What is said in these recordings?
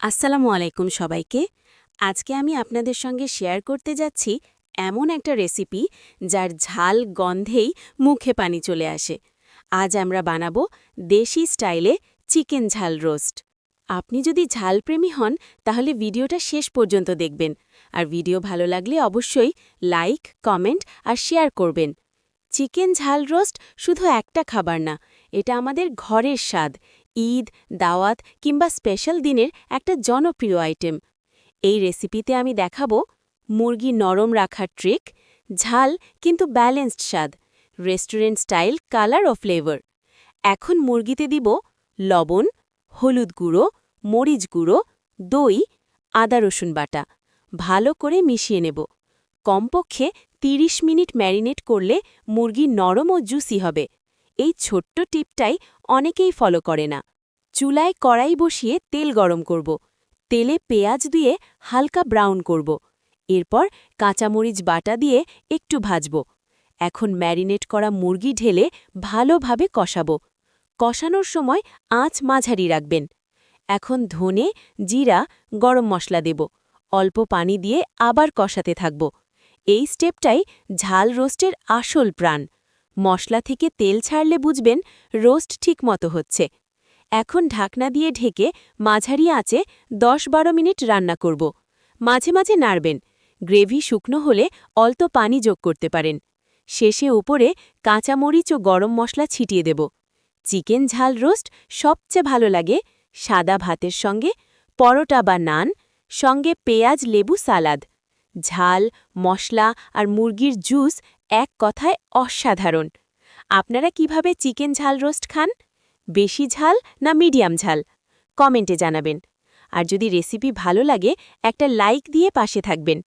আসসালামু আলাইকুম সবাইকে। আজকে আমি আপনাদের সঙ্গে শেয়ার করতে যাচ্ছি এমন একটা রেসিপি যার ঝাল গন্ধেই মুখে পানি চলে আসে। আজ আমরা বানাবো দেশি স্টাইলে চিকেন ঝাল রোস্ট। আপনি যদি ঝালপ্রেমী হন, তাহলে ভিডিওটা শেষ পর্যন্ত দেখবেন। আর ভিডিও ভালো লাগলে অবশ্যই লাইক, কমেন্ট আর শেয়ার করবেন। চিকেন ঝাল রোস্ট শুধু একটা খাবার না, এটা আমাদের ঘরের স্বাদ। ঈদ, দাওয়াত কিংবা স্পেশাল দিনের একটা জনপ্রিয় আইটেম। এই রেসিপিতে আমি দেখাবো মুরগি নরম রাখার ট্রিক, ঝাল কিন্তু ব্যালেন্সড স্বাদ, রেস্টুরেন্ট স্টাইল, কালার ও ফ্লেভার। এখন মুরগিতে দিব লবণ, হলুদ গুঁড়ো, মরিচ গুঁড়ো, দই, আদা রসুন বাটা। ভালো করে মিশিয়ে নেব। কমপক্ষে ৩০ মিনিট ম্যারিনেট করলে মুরগি নরম ও জুসি হবে। এই ছোট্ট টিপটাই অনেকেই ফলো করে না। চুলায় কড়াই বসিয়ে তেল গরম করব। তেলে পেঁয়াজ দিয়ে হালকা ব্রাউন করব। এরপর কাঁচামরিচ বাটা দিয়ে একটু ভাজব। এখন ম্যারিনেট করা মুরগি ঢেলে ভালোভাবে কষাবো। কষানোর সময় আঁচ মাঝারি রাখবেন। এখন ধনে, জিরা, গরম মশলা দেব। অল্প পানি দিয়ে আবার কষাতে থাকব। এই স্টেপটাই ঝাল রোস্টের আসল প্রাণ। মশলা থেকে তেল ছাড়লে বুঝবেন রোস্ট ঠিকমতো হচ্ছে। এখন ঢাকনা দিয়ে ঢেকে মাঝারি আঁচে দশ বারো মিনিট রান্না করব। মাঝে মাঝে নাড়বেন। গ্রেভি শুকনো হলে অল্প পানি যোগ করতে পারেন। শেষে উপরে কাঁচামরিচ ও গরম মশলা ছিটিয়ে দেব। চিকেন ঝাল রোস্ট সবচেয়ে ভালো লাগে সাদা ভাতের সঙ্গে, পরোটা বা নান, সঙ্গে পেঁয়াজ, লেবু, সালাদ। ঝাল, মশলা আর মুরগির জুস এক কথায় অসাধারণ। আপনারা কীভাবে চিকেন ঝাল রোস্ট খান? বেশি ঝাল না মিডিয়াম ঝাল? কমেন্টে জানাবেন। আর যদি রেসিপি ভালো লাগে, একটা লাইক দিয়ে পাশে থাকবেন।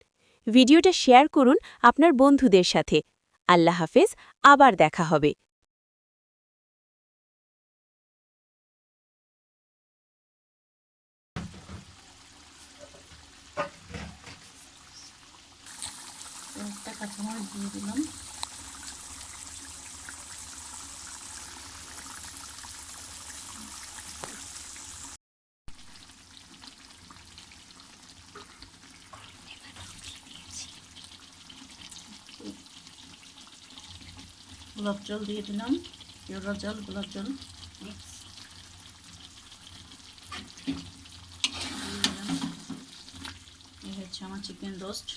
ভিডিওটা শেয়ার করুন আপনার বন্ধুদের সাথে। আল্লাহ হাফেজ, আবার দেখা হবে। একটা কাঁচামরিচ দিয়ে দিলাম গোলাপ জল দিয়ে দিলাম কেওড়া জল গোলাপ জল মিক্স এই হচ্ছে আমার চিকেন রোস্ট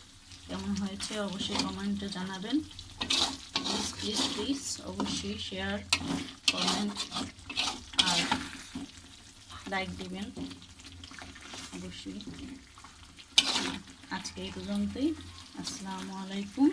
কেমন হয়েছে অবশ্যই কমেন্টে জানাবেন। প্লিজ প্লিজ প্লিজ অবশ্যই শেয়ার কমেন্ট আর লাইক দেবেন। অবশ্যই। আজকে এই পর্যন্তই। আসসালামু আলাইকুম।